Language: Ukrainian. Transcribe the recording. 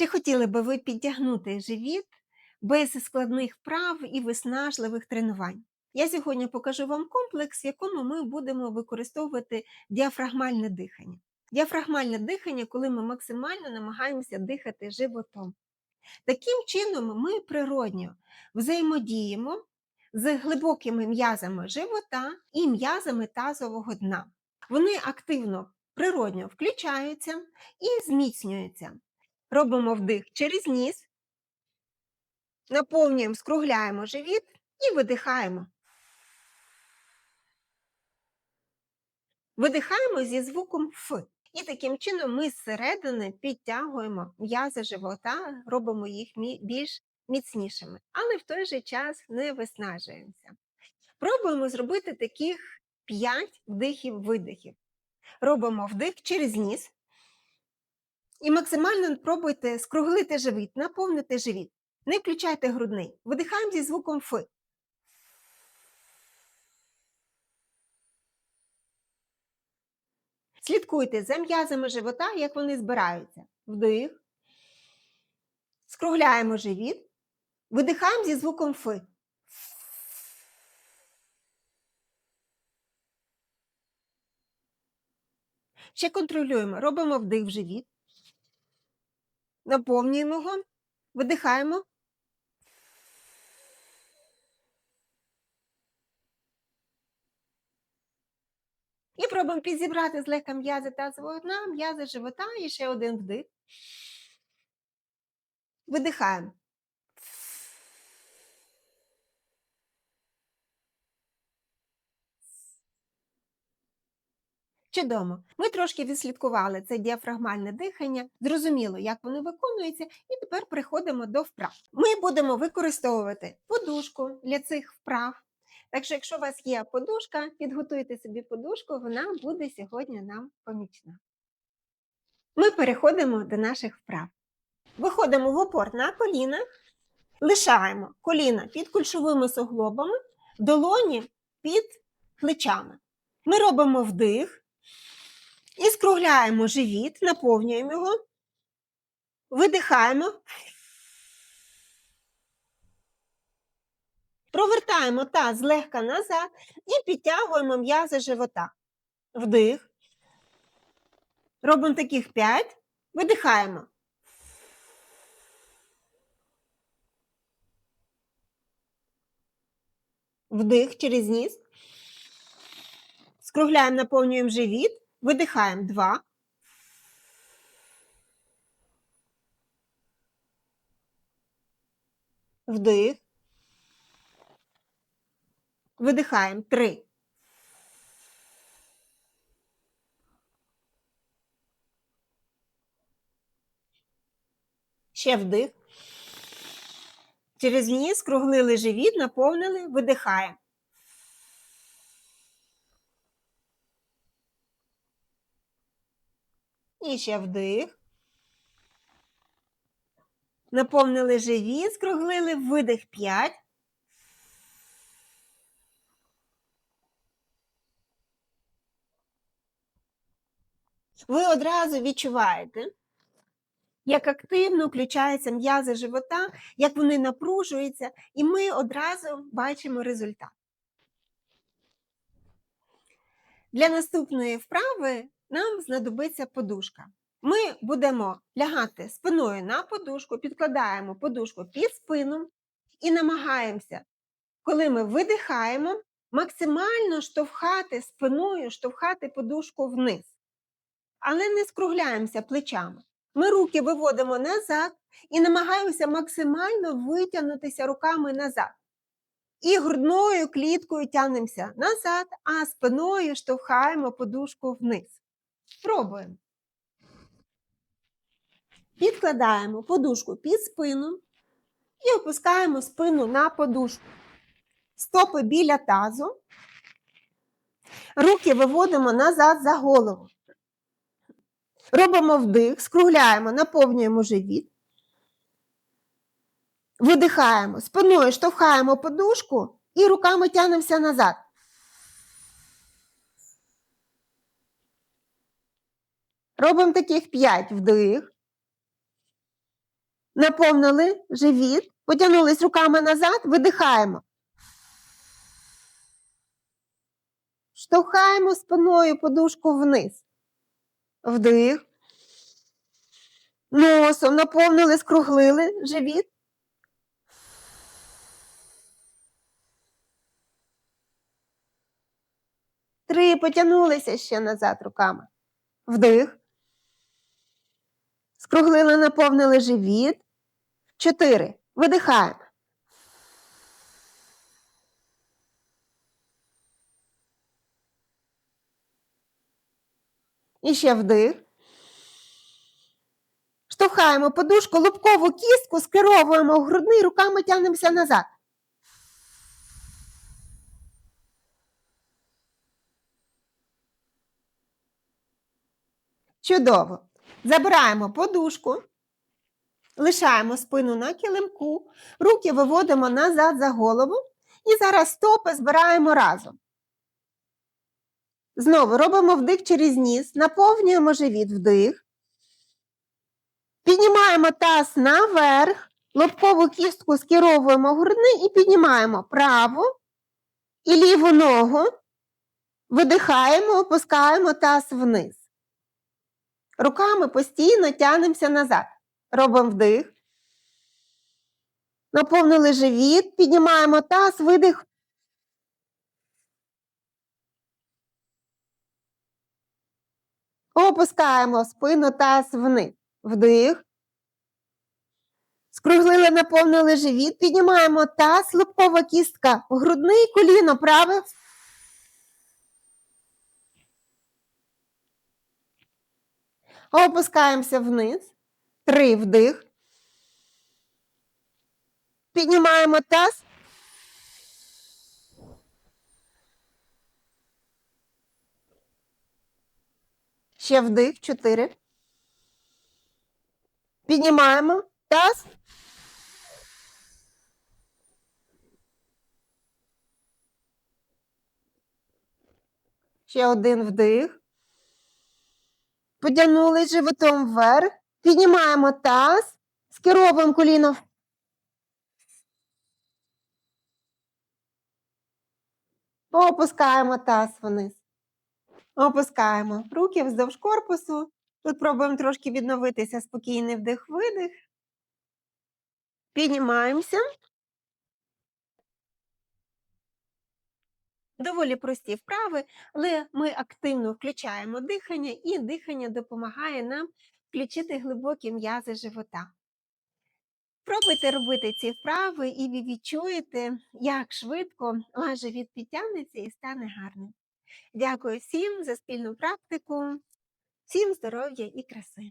Чи хотіли би ви підтягнути живіт без складних вправ і виснажливих тренувань? Я сьогодні покажу вам комплекс, в якому ми будемо використовувати діафрагмальне дихання. Діафрагмальне дихання, коли ми максимально намагаємося дихати животом. Таким чином, ми природньо взаємодіємо з глибокими м'язами живота і м'язами тазового дна. Вони активно природньо включаються і зміцнюються. Робимо вдих через ніс, наповнюємо, скругляємо живіт і видихаємо. Видихаємо зі звуком Ф. І таким чином ми зсередини підтягуємо м'язи живота, робимо їх більш міцнішими, але в той же час не виснажуємося. Пробуємо зробити таких 5 вдихів-видихів. Робимо вдих через ніс. І максимально пробуйте скруглити живіт, наповнити живіт. Не включайте грудний. Видихаємо зі звуком Ф. Слідкуйте за м'язами живота, як вони збираються. Вдих. Скругляємо живіт. Видихаємо зі звуком Ф. Ще контролюємо. Робимо вдих в живіт. Наповнюємо його, видихаємо. І пробуємо підзібрати злегка м'язи тазового дна, м'язи живота і ще один вдих. Видихаємо. Чудово. Ми трошки відслідкували це діафрагмальне дихання, зрозуміло, як воно виконується, і тепер переходимо до вправ. Ми будемо використовувати подушку для цих вправ. Так що, якщо у вас є подушка, підготуйте собі подушку, вона буде сьогодні нам помічна. Ми переходимо до наших вправ. Виходимо в опор на коліна, лишаємо коліна під кульшовими суглобами, долоні під плечами. Ми робимо вдих. І скругляємо живіт, наповнюємо його, видихаємо, провертаємо таз злегка назад і підтягуємо м'язи живота. Вдих. Робимо таких 5, видихаємо. Вдих через ніс. Скругляємо, наповнюємо живіт. Видихаємо два. Вдих. Видихаємо три. Ще вдих. Через ніс круглили живіт, наповнили, видихаємо. І ще вдих. Наповнили живіт, скруглили, видих 5. Ви одразу відчуваєте, як активно включаються м'язи живота, як вони напружуються, і ми одразу бачимо результат. Для наступної вправи нам знадобиться подушка. Ми будемо лягати спиною на подушку, підкладаємо подушку під спину і намагаємося, коли ми видихаємо, максимально штовхати спиною, штовхати подушку вниз. Але не скругляємося плечами. Ми руки виводимо назад і намагаємося максимально витягнутися руками назад. І грудною кліткою тягнемося назад, а спиною штовхаємо подушку вниз. Спробуємо. Підкладаємо подушку під спину і опускаємо спину на подушку. Стопи біля тазу. Руки виводимо назад за голову. Робимо вдих, скругляємо, наповнюємо живіт. Видихаємо, спиною штовхаємо подушку і руками тягнемося назад. Робимо таких 5 вдих. наповнили живіт, потягнулись руками назад, видихаємо. Штовхаємо спиною подушку вниз. Вдих. Носом наповнили, скруглили живіт. Три. Потягнулися ще назад руками. Вдих. Скруглили, наповнили живіт. Чотири. Видихаємо. І ще вдих. Штовхаємо подушку, лобкову кістку, скеровуємо в грудний, руками тягнемося назад. Чудово. Забираємо подушку, лишаємо спину на килимку, руки виводимо назад за голову і зараз стопи збираємо разом. Знову робимо вдих через ніс, наповнюємо живіт вдих. Піднімаємо таз наверх, лобкову кістку скеровуємо в грудний і піднімаємо праву і ліву ногу. Видихаємо, опускаємо таз вниз. Руками постійно тягнемося назад. Робимо вдих. Наповнили живіт, піднімаємо таз, видих. Опускаємо спину таз вниз. Вдих. Скруглили, наповнили живіт, піднімаємо таз, лобкова кістка, грудний коліно праве. Опускаємося вниз. Три вдих. Піднімаємо таз. Ще вдих. Чотири. Піднімаємо таз. Ще один вдих. Потягнули животом вверх. Піднімаємо таз. Скеровуємо коліно. Опускаємо таз вниз. Опускаємо руки вздовж корпусу. Тут пробуємо трошки відновитися. Спокійний вдих-видих. Піднімаємося. Доволі прості вправи, але ми активно включаємо дихання, і дихання допомагає нам включити глибокі м'язи живота. Пробуйте робити ці вправи, і ви відчуєте, як швидко ваш живіт підтягнеться і стане гарним. Дякую всім за спільну практику, всім здоров'я і краси!